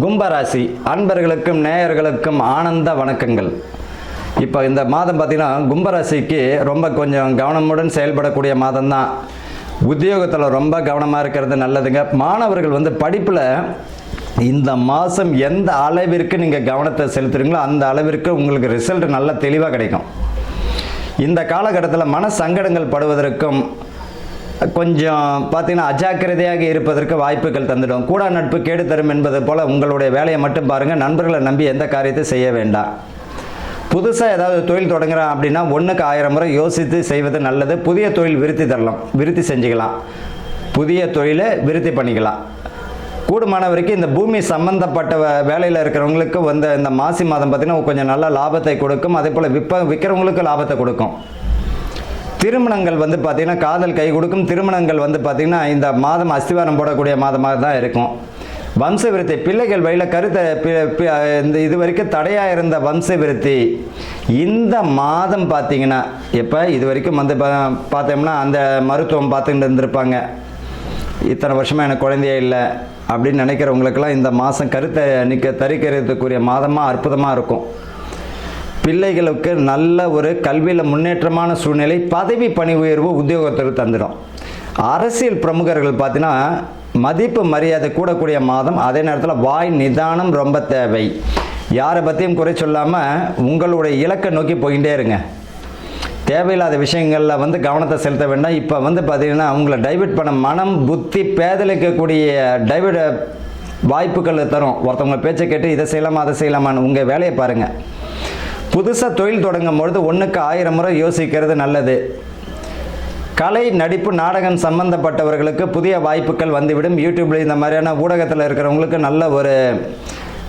கும்பராசி அன்பர்களுக்கும் நேயர்களுக்கும் ஆனந்த வணக்கங்கள். இப்போ இந்த மாதம் பார்த்தீங்கன்னா கும்பராசிக்கு ரொம்ப கொஞ்சம் கவனமுடன் செயல்படக்கூடிய மாதம் தான் உத்தியோகத்தில் ரொம்ப கவனமாக இருக்கிறது நல்லதுங்க. மாணவர்கள் வந்து படிப்பில் இந்த மாதம் எந்த அளவிற்கு நீங்கள் கவனத்தை செலுத்துறீங்களோ அந்த அளவிற்கு உங்களுக்கு ரிசல்ட் நல்ல தெளிவாக கிடைக்கும். இந்த காலகட்டத்தில் மன சங்கடங்கள் படுவதற்கும் கொஞ்சம் பார்த்தீங்கன்னா அஜாக்கிரதையாக இருப்பதற்கு வாய்ப்புகள் தந்துடும். கூட நட்பு கேடு தரும் என்பது போல் உங்களுடைய வேலையை மட்டும் பாருங்கள் நண்பர்களை நம்பி எந்த காரியத்தை செய்ய வேண்டாம். புதுசாக ஏதாவது தொழில் தொடங்குறான் அப்படின்னா ஒன்றுக்கு ஆயிரம் முறை யோசித்து செய்வது நல்லது. புதிய தொழில் விருத்தி தரலாம். விருத்தி செஞ்சுக்கலாம். புதிய தொழிலை விருத்தி பண்ணிக்கலாம். கூடுமான வரைக்கும் இந்த பூமி சம்பந்தப்பட்ட வேலையில் இருக்கிறவங்களுக்கு வந்து இந்த மாசி மாதம் பார்த்தீங்கன்னா கொஞ்சம் நல்ல லாபத்தை கொடுக்கும். அதே போல் விற்ப விற்கிறவங்களுக்கு லாபத்தை கொடுக்கும். திருமணங்கள் வந்து பார்த்திங்கன்னா காதல் கை கொடுக்கும் திருமணங்கள் வந்து பார்த்திங்கன்னா இந்த மாதம் அஸ்திவாரம் போடக்கூடிய மாதமாக தான் இருக்கும். வம்ச விருத்தி பிள்ளைகள் வழியில் கருத்தை இந்த இது வரைக்கும் தடையாக இருந்த வம்ச விருத்தி இந்த மாதம் பார்த்தீங்கன்னா இப்போ இது வரைக்கும் வந்து பா- பார்த்தோம்னா அந்த மருத்துவம் பார்த்துக்கிட்டு இருந்திருப்பாங்க. இத்தனை வருஷமாக எனக்கு குழந்தையே இல்லை அப்படின்னு நினைக்கிறவங்களுக்கெல்லாம் இந்த மாதம் கருத்தை நிற்க தரிக்கிறதுக்குரிய மாதமாக அற்புதமாக இருக்கும். பிள்ளைகளுக்கு நல்ல ஒரு கல்வியில் முன்னேற்றமான சூழ்நிலை பதவி பணி உயர்வு உத்தியோகத்திற்கு தந்துடும். அரசியல் பிரமுகர்கள் பார்த்தீங்கன்னா மதிப்பு மரியாதை கூடக்கூடிய மாதம் அதே நேரத்தில் வாய் நிதானம் ரொம்ப தேவை. யாரை பற்றியும் குறை சொல்லாமல் உங்களுடைய இலக்கை நோக்கி போயிட்டே இருங்க. தேவையில்லாத விஷயங்களில் வந்து கவனத்தை செலுத்த வேண்டாம். இப்போ வந்து பார்த்திங்கன்னா அவங்கள டைவெர்ட் பண்ண மனம் புத்தி பேதலிக்கக்கூடிய டைவர்ட் வாய்ப்புகள் தரும். ஒருத்தவங்க பேச்சை கேட்டு இதை செய்யலாமா அதை செய்யலாமான்னு உங்கள் வேலையை பாருங்கள் புதுசாக தொழில் தொடங்கும் பொழுது ஒன்றுக்கு ஆயிரம் முறை யோசிக்கிறது நல்லது. கலை நடிப்பு நாடகம் சம்பந்தப்பட்டவர்களுக்கு புதிய வாய்ப்புகள் வந்துவிடும். யூடியூப்ல இந்த மாதிரியான ஊடகத்தில் இருக்கிறவங்களுக்கு நல்ல ஒரு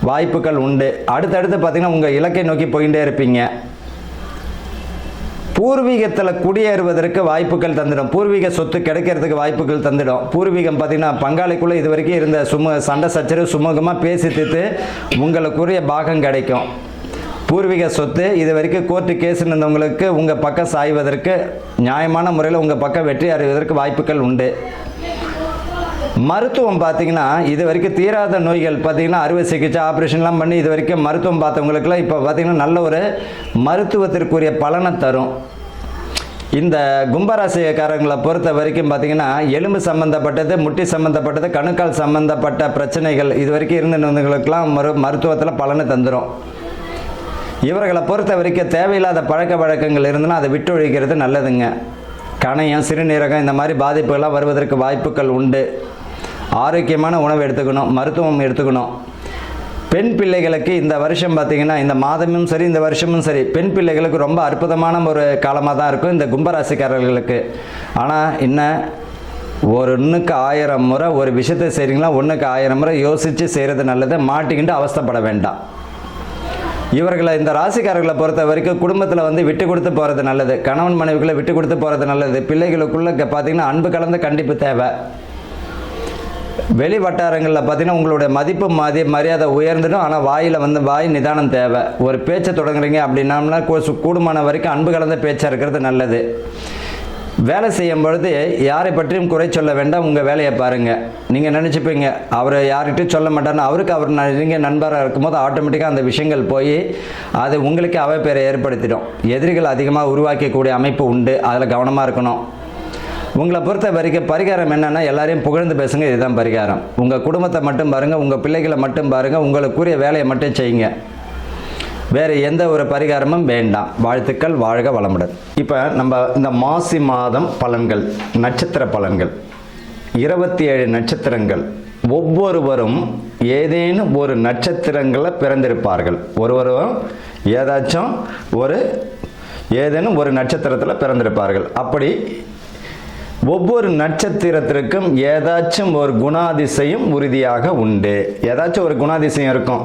வாய்ப்புகள் உண்டு. அடுத்தடுத்து பார்த்தீங்கன்னா உங்கள் இலக்கை நோக்கி போயிட்டே இருப்பீங்க. பூர்வீகத்தில் குடியேறுவதற்கு வாய்ப்புகள் தந்துடும். பூர்வீக சொத்து கிடைக்கிறதுக்கு வாய்ப்புகள் தந்துடும். பூர்வீகம் பார்த்திங்கன்னா பங்காளிக்குள்ளே இது வரைக்கும் இருந்த சும சண்டை சச்சரவு சுமூகமாக பேசி தீர்த்து உங்களுக்குரிய பாகம் கிடைக்கும். பூர்வீக சொத்து இது வரைக்கும் கோர்ட்டு கேஸ் இருந்தவங்களுக்கு உங்கள் பக்கம் சாய்வதற்கு நியாயமான முறையில் உங்கள் பக்கம் வெற்றி அடைவதற்கு வாய்ப்புகள் உண்டு. மருத்துவம் பார்த்தீங்கன்னா இது வரைக்கும் தீராத நோய்கள். பார்த்தீங்கன்னா அறுவை சிகிச்சை ஆப்ரேஷன்லாம் பண்ணி இது வரைக்கும் மருத்துவம் பார்த்தவங்களுக்குலாம் இப்போ பார்த்தீங்கன்னா நல்ல ஒரு மருத்துவத்திற்குரிய பலனை தரும். இந்த கும்பராசிக்காரங்களை பொறுத்த வரைக்கும் பார்த்தீங்கன்னா எலும்பு சம்மந்தப்பட்டது முட்டி சம்மந்தப்பட்டது கணுக்கால் சம்மந்தப்பட்ட பிரச்சனைகள் இது வரைக்கும் இருந்தவங்களுக்கெல்லாம் மரு மருத்துவத்தில் பலனை தந்துடும் இவர்களை பொறுத்த வரைக்கும் தேவையில்லாத பழக்க வழக்கங்கள் இருந்ததுன்னா அதை விட்டு ஒழிக்கிறது நல்லதுங்க. கணையம் சிறுநீரகம் இந்த மாதிரி பாதிப்புகள்லாம் வருவதற்கு வாய்ப்புகள் உண்டு. ஆரோக்கியமான உணவு எடுத்துக்கணும் மருத்துவம் எடுத்துக்கணும். பெண் பிள்ளைகளுக்கு இந்த வருஷம் பார்த்திங்கன்னா இந்த மாதமும் சரி இந்த வருஷமும் சரி பெண் பிள்ளைகளுக்கு ரொம்ப அற்புதமான ஒரு காலமாக தான் இருக்கும் இந்த கும்பராசிக்காரர்களுக்கு. ஆனால் என்ன? ஒரு ஒன்றுக்கு ஆயிரம் முறை ஒரு விஷயத்தை செய்கிறீங்களா ஒன்றுக்கு ஆயிரம் முறை யோசித்து செய்கிறது நல்லது மாட்டிக்கிட்டு அவஸ்தப்பட வேண்டாம். இவர்களை இந்த ராசிக்காரர்களை பொறுத்த வரைக்கும் குடும்பத்தில் வந்து விட்டு கொடுத்து போகிறது நல்லது. கணவன் மனைவிக்குள்ளே விட்டு கொடுத்து போகிறது நல்லது. பிள்ளைகளுக்குள்ள பார்த்தீங்கன்னா அன்பு கலந்த கண்டிப்பு தேவை. வெளி வட்டாரங்களில் பார்த்தீங்கன்னா உங்களுடைய மதிப்பு மதி மரியாதை உயர்ந்துடும். ஆனால் வாயில் வந்து வாய் நிதானம் தேவை. ஒரு பேச்சை தொடங்குறீங்க அப்படின்னம்னா கூடுமான வரைக்கும் அன்பு கலந்த பேச்சாக இருக்கிறது நல்லது. வேலை செய்யும் பொழுது யாரை பற்றியும் குறை சொல்ல வேண்டாம் உங்கள் வேலையை பாருங்கள் நீங்கள் நினச்சிப்பீங்க அவர் யார்கிட்டையும் சொல்ல மாட்டார்னு அவருக்கு அவர் நீங்கள் நண்பராக இருக்கும்போது ஆட்டோமேட்டிக்காக அந்த விஷயங்கள் போய் அது உங்களுக்கு அவப்பேரை ஏற்படுத்திடும். எதிரிகள் அதிகமாக உருவாக்கக்கூடிய அமைப்பு உண்டு அதில் கவனமாக இருக்கணும். உங்களை பொறுத்த வரைக்கும் பரிகாரம் என்னென்னா எல்லாரையும் புகழ்ந்து பேசுங்க இதுதான் பரிகாரம். உங்கள் குடும்பத்தை மட்டும் பாருங்கள் உங்கள் பிள்ளைகளை மட்டும் பாருங்கள் உங்களுக்குரிய வேலையை மட்டும் செய்யுங்க. வேறு எந்த ஒரு பரிகாரமும் வேண்டாம். வாழ்த்துக்கள் வாழ்க வளமுடன். இப்போ நம்ம இந்த மாசி மாதம் பலன்கள் நட்சத்திர பலன்கள். இருபத்தி ஏழு நட்சத்திரங்கள். ஒவ்வொருவரும் ஏதேனும் ஒரு நட்சத்திரங்களில் பிறந்திருப்பார்கள். ஒருவரும் ஏதாச்சும் ஒரு ஏதேனும் ஒரு நட்சத்திரத்தில் பிறந்திருப்பார்கள். அப்படி ஒவ்வொரு நட்சத்திரத்திற்கும் ஏதாச்சும் ஒரு குணாதிசயம் உறுதியாக உண்டு. ஏதாச்சும் ஒரு குணாதிசயம் இருக்கும்.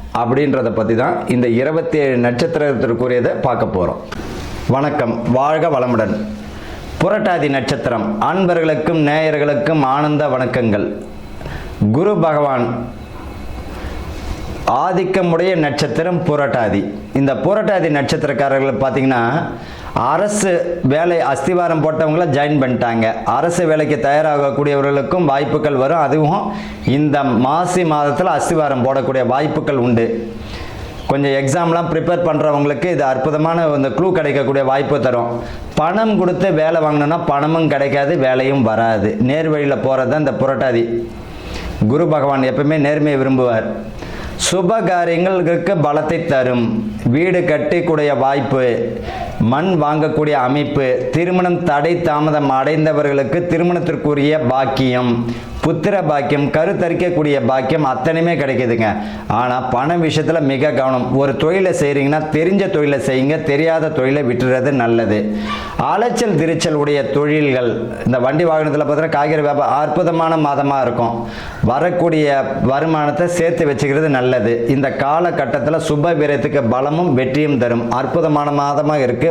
அப்படின்றத பற்றி தான் இந்த இருபத்தி ஏழு நட்சத்திரத்திற்குரியதை பார்க்க போகிறோம் வணக்கம் வாழ்க வளமுடன். புரட்டாதி நட்சத்திரம் அன்பர்களுக்கும் நேயர்களுக்கும் ஆனந்த வணக்கங்கள். குரு பகவான் ஆதிக்கமுடைய நட்சத்திரம் புரட்டாதி. இந்த புரட்டாதி நட்சத்திரக்காரர்கள் பார்த்தீங்கன்னா அரசு வேலை அஸ்திவாரம் போட்டவங்கள ஜாயின் பண்ணிட்டாங்க. அரசு வேலைக்கு தயாராகக்கூடியவர்களுக்கும் வாய்ப்புகள் வரும். அதுவும் இந்த மாசி மாதத்தில் அஸ்திவாரம் போடக்கூடிய வாய்ப்புகள் உண்டு. கொஞ்சம் எக்ஸாம்லாம் ப்ரிப்பேர் பண்ணுறவங்களுக்கு இது அற்புதமான இந்த க்ளூ கிடைக்கக்கூடிய வாய்ப்பு தரும். பணம் கொடுத்து வேலை வாங்கினோன்னா பணமும் கிடைக்காது வேலையும் வராது. நேர் வழியில் போகிறது தான் இந்த புரட்டாதி. குரு பகவான் எப்பவுமே நேர்மையை விரும்புவார். சுப காரியங்களுக்கு பலத்தை தரும். வீடு கட்டிக்கூடிய வாய்ப்பு மண் வாங்கக்கூடிய அமைப்பு திருமணம் தடை தாமதம் அடைந்தவர்களுக்கு திருமணத்திற்குரிய பாக்கியம் புத்திர பாக்கியம் கருத்தரிக்கக்கூடிய பாக்கியம் அத்தனையுமே கிடைக்குதுங்க. ஆனால் பண விஷயத்தில் மிக கவனம். ஒரு தொழிலை செய்கிறீங்கன்னா தெரிஞ்ச தொழிலை செய்யுங்க தெரியாத தொழிலை விட்டுறது நல்லது. அலைச்சல் திருச்சல் உடைய தொழில்கள் இந்த வண்டி வாகனத்தில் பார்த்தீங்கன்னா காய்கறி வியாபாரம் அற்புதமான மாதமாக இருக்கும். வரக்கூடிய வருமானத்தை சேர்த்து வச்சுக்கிறது நல்லது. இந்த காலகட்டத்தில் சுப வீரத்துக்கு பலமும் வெற்றியும் தரும். அற்புதமான மாதமாக இருக்குது